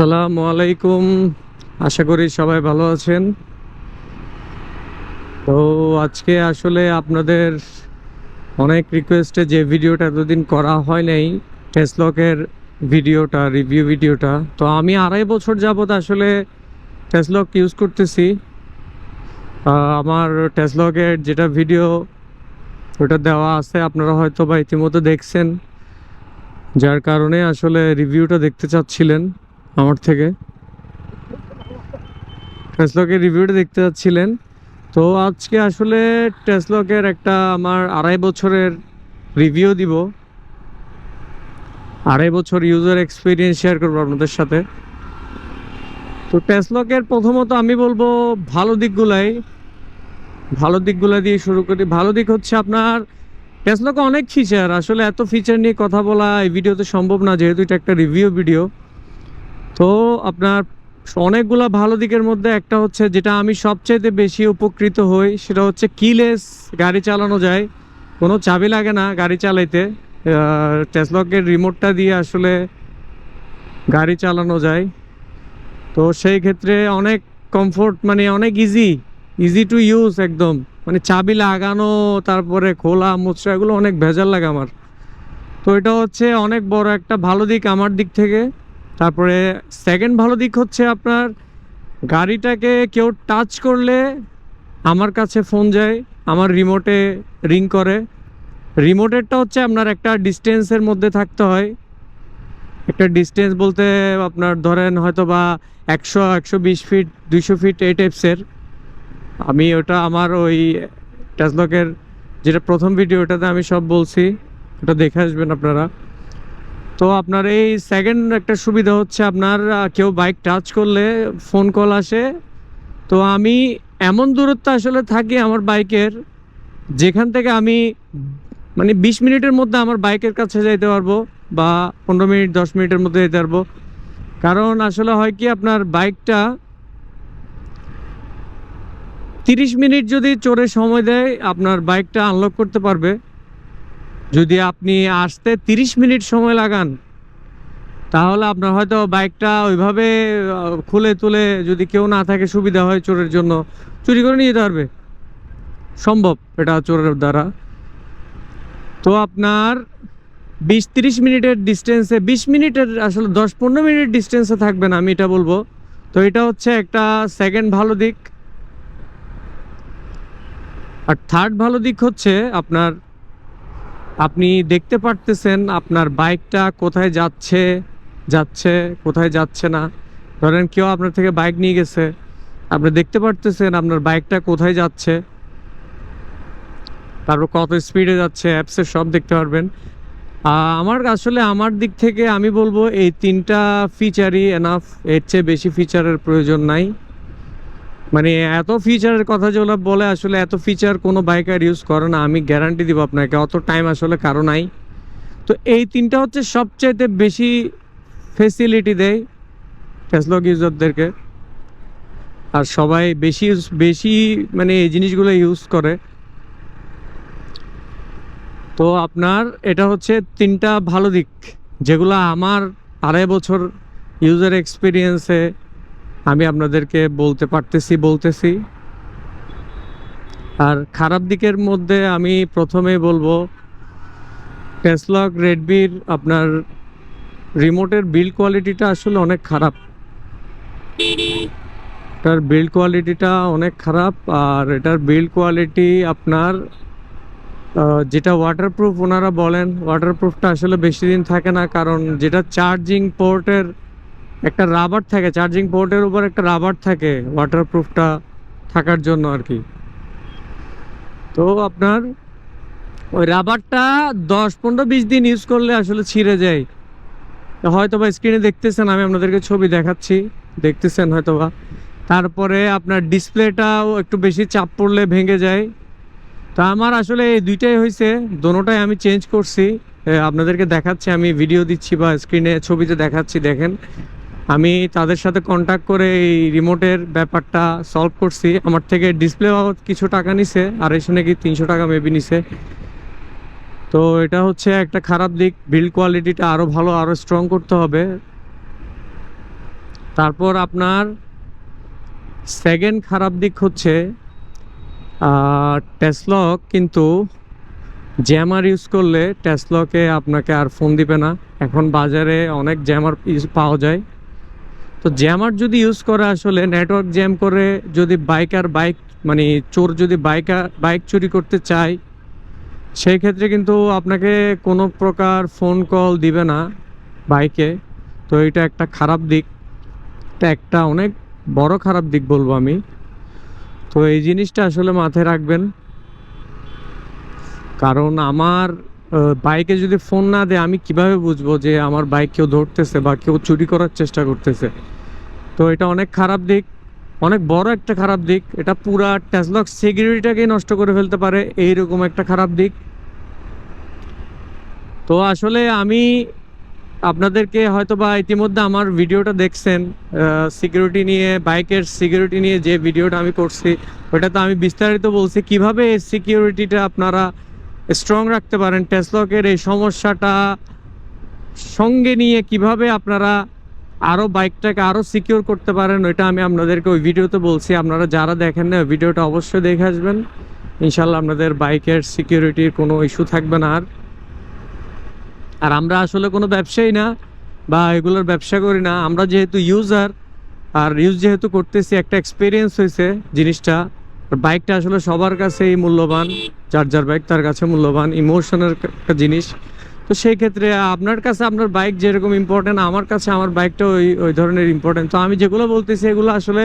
আসসালামু আলাইকুম। আশা করি সবাই ভালো আছেন। তো আজকে আসলে আপনাদের অনেক রিকোয়েস্টে যে ভিডিওটা এতদিন করা হয় নাই টেসলকের ভিডিওটা রিভিউ ভিডিওটা। তো আমি আড়াই বছর যাবত আসলে টেসলক ইউজ করতেছি। আমার টেসলকের যেটা ভিডিও ওটা দেওয়া আছে, আপনারা হয়তো বা ইতিমধ্যে দেখছেন। যার কারণে আসলে রিভিউটা দেখতে চাচ্ছিলেন। আমার থেকে। টেসলকের রিভিউটা দেখতে যাচ্ছিলেন। তো আজকে আসলে টেসলকের একটা আমার আড়াই বছরের রিভিউ দিব। আড়াই বছর ইউজার এক্সপিরিয়েন্স শেয়ার করব আপনাদের সাথে। তো টেসলকের প্রথমত আমি বলব, ভালো দিকগুলাই। ভালো দিকগুলো দিয়ে শুরু করি। ভালো দিক হচ্ছে আপনার টেসলকে অনেক ফিচার আসলে এত ফিচার নিয়ে কথা বলা এই ভিডিওতে সম্ভব না, যেহেতু এটা একটা রিভিউ ভিডিও তো আপনার অনেকগুলা ভালো দিকের মধ্যে একটা হচ্ছে যেটা আমি সবচাইতে বেশি উপকৃত হই, সেটা হচ্ছে কিলেস গাড়ি চালানো যায়। কোনো চাবি লাগে না গাড়ি চালাইতে। টেসলকের রিমোটটা দিয়ে আসলে গাড়ি চালানো যায়। তো সেই ক্ষেত্রে অনেক কমফোর্ট মানে অনেক ইজি ইজি টু ইউজ একদম। মানে চাবি লাগানো, তারপরে খোলা মোচড়া এগুলো অনেক ভেজাল লাগে আমার। তো এটা হচ্ছে অনেক বড় একটা ভালো দিক আমার দিক থেকে। তারপরে সেকেন্ড ভালো দিক হচ্ছে আপনার গাড়িটাকে কেউ টাচ করলে আমার কাছে ফোন যায়, আমার রিমোটে রিং করে। রিমোটেরটা হচ্ছে আপনার একটা ডিস্টেন্সের মধ্যে থাকতে হয়। একটা ডিস্টেন্স বলতে আপনার ধরেন হয়তো বা একশো একশো বিশ ফিট দুইশো ফিট এই টাইপসের আমি ওটা আমার ওই টাচলকের যেটা প্রথম ভিডিও ওটাতে আমি সব বলছি, ওটা দেখে আসবেন আপনারা। তো আপনার এই সেকেন্ড একটা সুবিধা হচ্ছে আপনার কেউ বাইক টাচ করলে ফোন কল আসে। তো আমি এমন দূরত্ব আসলে থাকি আমার বাইকের যেখান থেকে আমি মানে বিশ মিনিটের মধ্যে আমার বাইকের কাছে যাইতে পারব বা পনেরো মিনিট, দশ মিনিটের মধ্যে যেতে পারব। কারণ আসলে হয় কি আপনার বাইকটা তিরিশ মিনিট যদি চড়ে সময় দেয়, আপনার বাইকটা আনলক করতে পারবে। যদি আপনি আসতে তিরিশ মিনিট সময় লাগান, তাহলে আপনার হয়তো বাইকটা ওইভাবে খুলে তুলে যদি কেউ না থাকে সুবিধা হয় চোরের জন্য, চুরি করে নিয়ে যেতে পারবে। সম্ভব এটা চোরের দ্বারা। তো আপনার বিশ তিরিশ মিনিটের ডিস্টেন্সে বিশ মিনিটের আসলে দশ পনেরো মিনিট ডিস্টেন্সে থাকবেন আমি এটা বলব। তো এটা হচ্ছে একটা সেকেন্ড ভালো দিক। আর থার্ড ভালো দিক হচ্ছে আপনার আপনি দেখতে পারতেছেন আপনার বাইকটা কোথায় যাচ্ছে যাচ্ছে, কোথায় যাচ্ছে না। ধরেন কেউ আপনার থেকে বাইক নিয়ে গেছে, আপনি দেখতে পারতেছেন আপনার বাইকটা কোথায় যাচ্ছে। তারপর কত স্পিডে যাচ্ছে অ্যাপসে সব দেখতে পারবেন। আমার আসলে আমার দিক থেকে আমি বলব এই তিনটা ফিচারই এনাফ এর চেয়ে বেশি ফিচারের প্রয়োজন নাই। মানে এত ফিচারের কথা যেগুলো বলে আসলে এত ফিচার কোনো বাইকার ইউজ করে না, আমি গ্যারান্টি দিব আপনাকে, অত টাইম আসলে কারও নাই। তো এই তিনটা হচ্ছে সবচাইতে বেশি ফেসিলিটি দেয় ফেসলক ইউজারদেরকে আর সবাই বেশি বেশি মানে এই জিনিসগুলো ইউজ করে। তো আপনার এটা হচ্ছে তিনটা ভালো দিক, যেগুলো আমার আড়াই বছর ইউজার এক্সপিরিয়েন্সে আমি আপনাদেরকে বলতে পারতেছি, বলতেছি। আর খারাপ দিকের মধ্যে আমি প্রথমে বলব টেসলক রেডমির আপনার রিমোটের বিল্ড কোয়ালিটিটা আসলে অনেক খারাপ। এটার বিল্ড কোয়ালিটিটা অনেক খারাপ, আর এটার বিল্ড কোয়ালিটি আপনার যেটা ওয়াটারপ্রুফ ওনারা বলেন ওয়াটারপ্রুফটা আসলে বেশি দিন থাকে না, কারণ যেটা চার্জিং পোর্টের একটা রাবার থাকে চার্জিং পোর্টের উপর একটা রাবার থাকে ওয়াটারপ্রুফটা থাকার জন্য আর কি। তো আপনার ওই রাবারটা দশ, পনেরো, বিশ দিন ইউজ করলে আসলে ছিঁড়ে যায়। হয়তো বা স্ক্রিনে দেখতেছেন, আমি আপনাদেরকে ছবি দেখাচ্ছি। দেখতেছেন হয়তো বা তারপরে আপনার ডিসপ্লেটাও একটু বেশি চাপ পড়লে ভেঙে যায়। তা আমার আসলে এই দুইটাই হয়েছে দোনোটাই আমি চেঞ্জ করছি। আপনাদেরকে দেখাচ্ছি, আমি ভিডিও দিচ্ছি বা স্ক্রিনে ছবিতে দেখাচ্ছি, দেখেন। আমি তাদের সাথে কন্ট্যাক্ট করে এই রিমোটের ব্যাপারটা সলভ করছি। আমার থেকে ডিসপ্লে বাবদ কিছু টাকা নিছে, আর এসে নাকি তিনশো টাকা মেবি নিছে। তো এটা হচ্ছে একটা খারাপ দিক। বিল্ড কোয়ালিটিটা আরও ভালো আরও স্ট্রং করতে হবে। তারপর আপনার সেকেন্ড খারাপ দিক হচ্ছে টেসলক কিন্তু জ্যামার ইউজ করলে টেসলকে আপনাকে আর ফোন দিবে না। এখন বাজারে অনেক জ্যামার পাওয়া যায়। তো জ্যামার যদি ইউজ করে আসলে নেটওয়ার্ক জ্যাম করে যদি বাইকার বাইক মানে চোর যদি বাইকা বাইক চুরি করতে চায়, সেই ক্ষেত্রে কিন্তু আপনাকে কোনো প্রকার ফোন কল দিবে না বাইকে তো এটা একটা খারাপ দিক। এটা একটা অনেক বড় খারাপ দিক বলব আমি। তো এই জিনিসটা আসলে মাথায় রাখবেন। কারণ আমার বাইকে যদি ফোন না দেয়, আমি কীভাবে বুঝব যে আমার বাইক কেউ ধরতেছে বা কেউ চুরি করার চেষ্টা করতেছে? তো এটা অনেক খারাপ দিক, অনেক বড় একটা খারাপ দিক। এটা পুরা টেসলক সিকিউরিটিটাকেই নষ্ট করে ফেলতে পারে, এইরকম একটা খারাপ দিক। তো আসলে আমি আপনাদেরকে হয়তো বা ইতিমধ্যে আমার ভিডিওটা দেখছেন সিকিউরিটি নিয়ে, বাইকের সিকিউরিটি নিয়ে যে ভিডিওটা আমি করছি, ওটা তো আমি বিস্তারিত বলছি। কীভাবে সিকিউরিটিটা আপনারা স্ট্রং রাখতে পারেন। টেসলকের এই সমস্যাটা সঙ্গে নিয়ে কীভাবে আপনারা আরও বাইকটাকে আরও সিকিউর করতে পারেন, ওইটা আমি আপনাদেরকে ওই ভিডিওতে বলছি। আপনারা যারা দেখেন না, ভিডিওটা অবশ্যই দেখে আসবেন। ইনশাল্লাহ আপনাদের বাইকের সিকিউরিটির কোনো ইস্যু থাকবে না আর। আর আমরা আসলে কোনো ব্যবসায়ী না বা এগুলোর ব্যবসা করি না। আমরা যেহেতু ইউজার আর ইউজ যেহেতু করতেছি, একটা এক্সপিরিয়েন্স হয়েছে জিনিসটা। বাইকটা আসলে সবার কাছেই মূল্যবান, যার যার বাইক তার কাছে মূল্যবান ইমোশনের একটা জিনিস। তো সেই ক্ষেত্রে আপনার কাছে আপনার বাইক যেরকম ইম্পর্টেন্ট আমার কাছে আমার বাইকটা ওই ওই ধরনের ইম্পর্টেন্ট তো আমি যেগুলো বলতেছি, এগুলো আসলে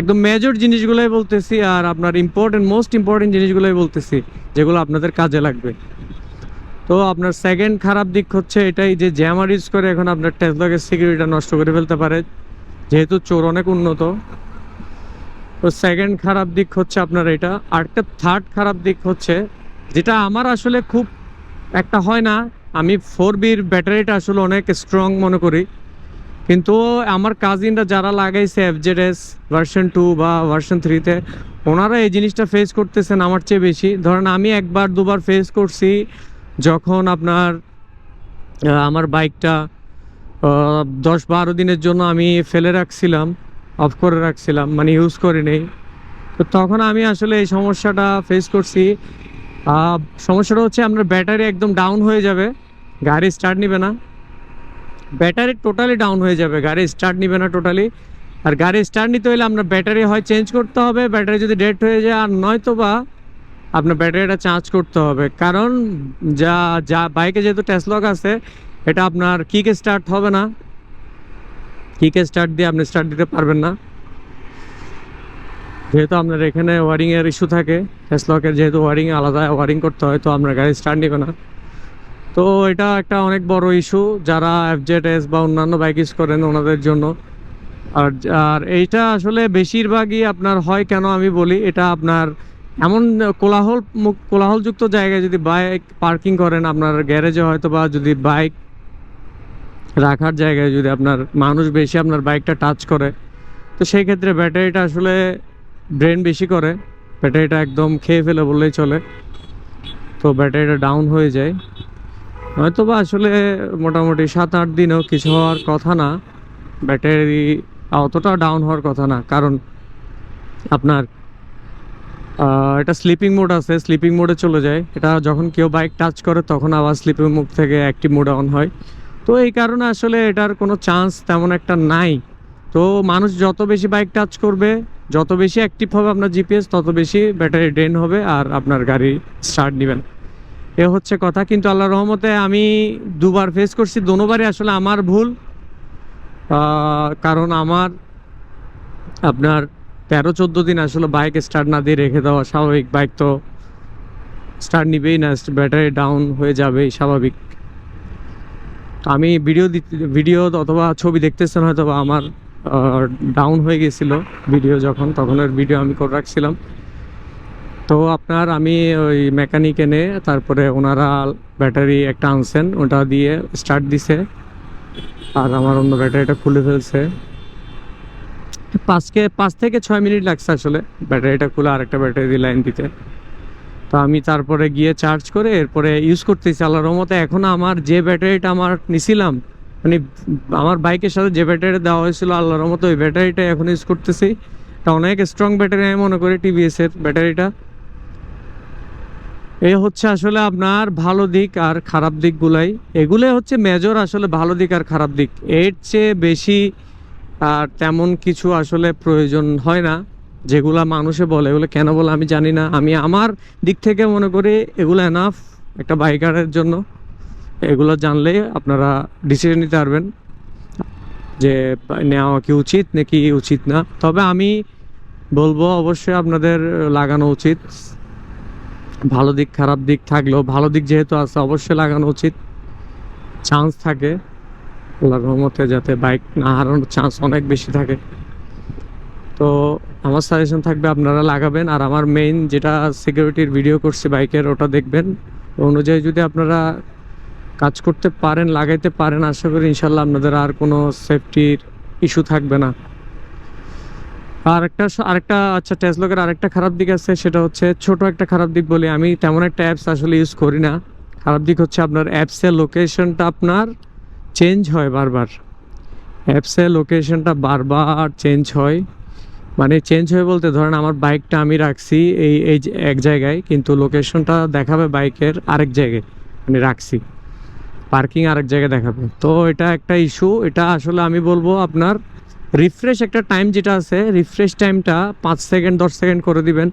একদম মেজর জিনিসগুলোই বলতেছি আর আপনার ইম্পর্টেন্ট মোস্ট ইম্পর্টেন্ট জিনিসগুলোই বলতেছি, যেগুলো আপনাদের কাজে লাগবে। তো আপনার সেকেন্ড খারাপ দিক হচ্ছে এটাই যে জ্যামার ইউজ করে এখন আপনার টেসলাকে সিকিউরিটিটা নষ্ট করে ফেলতে পারে। যেহেতু চোর অনেক উন্নত তো সেকেন্ড খারাপ দিক হচ্ছে আপনার এটা। আর একটা থার্ড খারাপ দিক হচ্ছে, যেটা আমার আসলে খুব একটা হয় না। আমি ফোর বির ব্যাটারিটা আসলে অনেক স্ট্রং মনে করি। কিন্তু আমার কাজিনরা যারা লাগাইছে এফজেড এস ভার্সন টু বা ভার্সন থ্রিতে ওনারা এই জিনিসটা ফেস করতেছেন আমার চেয়ে বেশি। ধরেন আমি একবার দুবার ফেস করছি, যখন আপনার আমার বাইকটা দশ বারো দিনের জন্য আমি ফেলে রাখছিলাম। অফ করে রাখছিলাম মানে ইউজ করে নেই। তো তখন আমি আসলে এই সমস্যাটা ফেস করছি। সমস্যাটা হচ্ছে আপনার ব্যাটারি একদম ডাউন হয়ে যাবে, গাড়ি স্টার্ট নিবে না। ব্যাটারি টোটালি ডাউন হয়ে যাবে, গাড়ি স্টার্ট নিবে না টোটালি আর গাড়ি স্টার্ট নিতে হলে আপনার ব্যাটারি হয় চেঞ্জ করতে হবে, ব্যাটারি যদি ডেড হয়ে যায়, আর নয়তো বা আপনার ব্যাটারিটা চার্জ করতে হবে। কারণ যা যা, বাইকে যেহেতু টেসলক আছে, এটা আপনার কিকে স্টার্ট হবে না। কিকে স্টার্ট দিয়ে আপনি স্টার্ট দিতে পারবেন না। যেহেতু আপনার এখানে ওয়ারিংয়ের ইস্যু থাকে টেসলকের যেহেতু ওয়ারিং আলাদা ওয়ারিং করতে হয়, তো আপনার গাড়ি স্টার্ট নেবে না। তো এটা একটা অনেক বড় ইস্যু যারা এফজেড এস বা অন্যান্য বাইক ইউজ করেন ওনাদের জন্য। আর আর এইটা আসলে বেশিরভাগই আপনার হয় কেন আমি বলি, এটা আপনার এমন কোলাহল কোলাহলযুক্ত জায়গায় যদি বাইক পার্কিং করেন, আপনার গ্যারেজে হয়তো বা যদি বাইক রাখার জায়গায় যদি আপনার মানুষ বেশি আপনার বাইকটা টাচ করে, তো সেই ক্ষেত্রে ব্যাটারিটা আসলে ড্রেন বেশি করে। ব্যাটারিটা একদম খেয়ে ফেলে বললেই চলে। তো ব্যাটারিটা ডাউন হয়ে যায়। হয়তো বা আসলে মোটামুটি সাত আট দিনেও কিছু হওয়ার কথা না। ব্যাটারি অতটা ডাউন হওয়ার কথা না। কারণ আপনার এটা স্লিপিং মোড আছে। স্লিপিং মোডে চলে যায়। এটা যখন কেউ বাইক টাচ করে, তখন আবার স্লিপিং মোড থেকে অ্যাক্টিভ মোড অন হয়। তো এই কারণে আসলে এটার কোনো চান্স তেমন একটা নাই। তো মানুষ যত বেশি বাইক টাচ করবে, যত বেশি অ্যাক্টিভ হবে আপনার জিপিএস তত বেশি ব্যাটারি ড্রেন হবে আর আপনার গাড়ি স্টার্ট নেবেন। এ হচ্ছে কথা। কিন্তু আল্লাহ রহমতে আমি দুবার ফেস করছি দোনোবারই আসলে আমার ভুল। কারণ আমার আপনার তেরো, চোদ্দ দিন আসলে বাইক স্টার্ট না দিয়ে রেখে দেওয়া স্বাভাবিক। বাইক তো স্টার্ট নিবেই না ব্যাটারি ডাউন হয়ে যাবেই স্বাভাবিক। আমি ভিডিও ভিডিও অথবা ছবি দেখতেছেন হয়তো বা আমার ডাউন হয়ে গেছিল ভিডিও যখন তখনের ভিডিও আমি করে রাখছিলাম। তো আপনার আমি ওই মেকানিক এনে তারপরে ওনারা ব্যাটারি একটা আনছেন, ওটা দিয়ে স্টার্ট দিছে। আর আমার অন্য ব্যাটারিটা খুলে ফেলছে। পাঁচকে, পাঁচ থেকে ছয় মিনিট লাগছে আসলে ব্যাটারিটা খুলে আরেকটা ব্যাটারি লাইন দিতে। তো আমি তারপরে গিয়ে চার্জ করে এরপরে ইউজ করতেছি আল্লাহর রহমতে। এখন আমার যে ব্যাটারিটা আমার নিছিলাম মানে আমার বাইকের সাথে যে ব্যাটারি দেওয়া হয়েছিল আল্লাহর মতো ওই ব্যাটারিটা এখন ইউজ করতেছি। এটা অনেক স্ট্রং ব্যাটারি আমি মনে করি টিভিএস এর ব্যাটারিটা এই হচ্ছে আসলে আপনার ভালো দিক আর খারাপ দিকগুলাই। এগুলোই হচ্ছে মেজর আসলে ভালো দিক আর খারাপ দিক। এর চেয়ে বেশি আর তেমন কিছু আসলে প্রয়োজন হয় না। যেগুলা মানুষে বলে, এগুলো কেন বলে আমি জানি না। আমি আমার দিক থেকে মনে করি এগুলো এনাফ একটা বাইকারের জন্য। এগুলো জানলে আপনারা ডিসিশন নিতে পারবেন যে নেওয়া কি উচিত নাকি উচিত না। তবে আমি বলব অবশ্যই আপনাদের লাগানো উচিত। ভালো দিক, খারাপ দিক থাকলেও ভালো দিক যেহেতু আছে, অবশ্যই লাগানো উচিত। চান্স থাকে। আল্লাহর রহমতে যাতে বাইক না হারানোর চান্স অনেক বেশি থাকে। তো আমার সাজেশন থাকবে আপনারা লাগাবেন আর আমার মেইন যেটা সিকিউরিটির ভিডিও করছি বাইকের, ওটা দেখবেন। অনুযায়ী যদি আপনারা কাজ করতে পারেন, লাগাইতে পারেন, আশা করি ইনশাল্লাহ আপনাদের আর কোনো সেফটির ইস্যু থাকবে না। আর একটা আরেকটা আচ্ছা টেসলকের আরেকটা খারাপ দিক আছে, সেটা হচ্ছে ছোট একটা খারাপ দিক বলি আমি। তেমন একটা অ্যাপস আসলে ইউজ করি না। খারাপ দিক হচ্ছে আপনার অ্যাপসের লোকেশনটা আপনার চেঞ্জ হয় বারবার। অ্যাপসের লোকেশনটা বারবার চেঞ্জ হয়। মানে চেঞ্জ হয় বলতে ধরেন আমার বাইকটা আমি রাখছি এই এই এক জায়গায়, কিন্তু লোকেশনটা দেখাবে বাইকের আরেক জায়গায় মানে রাখছি। পার্কিং আরেক জায়গায় দেখাবে। তো এটা একটা ইস্যু এটা আসলে আমি বলব আপনার রিফ্রেশ একটা টাইম যেটা আছে রিফ্রেশ টাইমটা পাঁচ সেকেন্ড দশ সেকেন্ড করে দিবেন।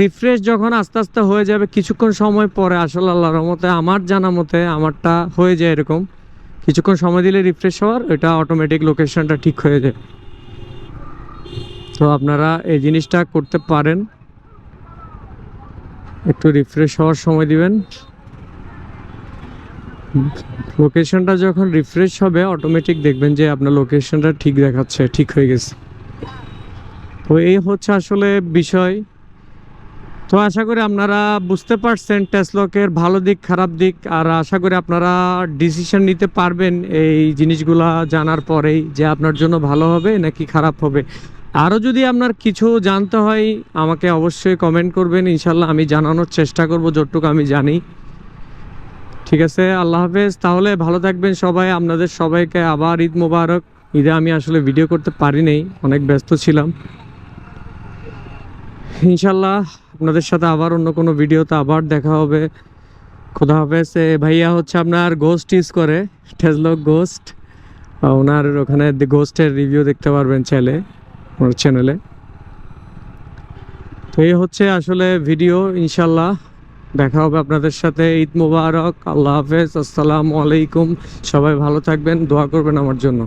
রিফ্রেশ যখন আস্তে আস্তে হয়ে যাবে, কিছুক্ষণ সময় পরে আসলে আল্লাহর মতে আমার জানা মতে আমারটা হয়ে যায় এরকম। কিছুক্ষণ সময় দিলে রিফ্রেশ হওয়ার, এটা অটোমেটিক লোকেশনটা ঠিক হয়ে যায়। তো আপনারা এই জিনিসটা করতে পারেন। একটু রিফ্রেশ হওয়ার সময় দিবেন। লোকেশনটা যখন রিফ্রেশ হবে অটোমেটিক দেখবেন যে আপনার লোকেশনটা ঠিক দেখাচ্ছে, ঠিক হয়ে গেছে। তো এই হচ্ছে আসলে বিষয়। তো আশা করি আপনারা বুঝতে পারছেন টেসলকের ভালো দিক, খারাপ দিক, আর আশা করি আপনারা ডিসিশন নিতে পারবেন এই জিনিসগুলা জানার পরেই, যে আপনার জন্য ভালো হবে নাকি খারাপ হবে। আরও যদি আপনার কিছু জানতে হয়, আমাকে অবশ্যই কমেন্ট করবেন। ইনশাল্লাহ আমি জানানোর চেষ্টা করব, যতটুকু আমি জানি। ঠিক আছে, আল্লাহ হাফেজ। তাহলে ভালো থাকবেন সবাই। আপনাদের সবাইকে আবার ঈদ মোবারক। ঈদে আমি আসলে ভিডিও করতে পারি নাই, অনেক ব্যস্ত ছিলাম। ইনশাল্লাহ আপনাদের সাথে আবার অন্য কোনো ভিডিওতে আবার দেখা হবে। খোদা হাফেজ। ভাইয়া হচ্ছে আপনার গোস্ট ইউজ করে টেজলক গোস্ট ওনার ওখানে গোস্টের রিভিউ দেখতে পারবেন চাইলে ওনার চ্যানেলে তো এই হচ্ছে আসলে ভিডিও ইনশাল্লাহ। দেখা হবে আপনাদের সাথে। ঈদ মুবারক। আল্লাহ হাফেজ। আসসালামু আলাইকুম। সবাই ভালো থাকবেন। দোয়া করবেন আমার জন্য।